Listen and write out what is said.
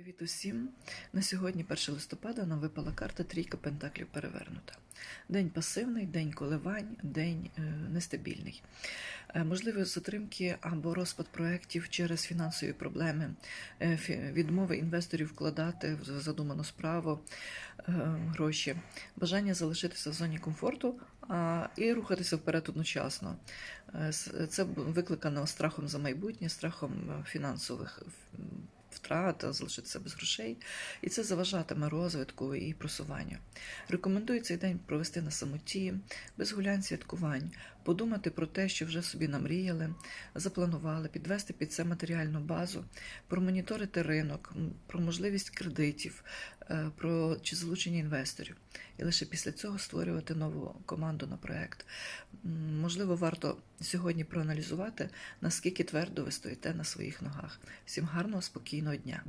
Привіт усім! На сьогодні, 1 листопада, нам випала карта Трійка Пентаклів перевернута. День пасивний, день коливань, день е, нестабільний. Е, можливі затримки або розпад проєктів через фінансові проблеми, е, відмови інвесторів вкладати в задуману справу е, гроші, бажання залишитися в зоні комфорту а, і рухатися вперед одночасно. Е, Це викликано страхом за майбутнє, страхом е, фінансових втрат, залишитися без грошей, і це заважатиме розвитку і просуванню. Рекомендую цей день провести на самоті, без гулянь святкувань, подумати про те, що вже собі намріяли, запланували, підвести під це матеріальну базу, промоніторити ринок, про можливість кредитів, е, про чи залучення інвесторів. І лише після цього створювати нову команду на проект. Можливо, варто сьогодні проаналізувати, наскільки твердо ви стоїте на своїх ногах. Всім гарного, спокійного дня.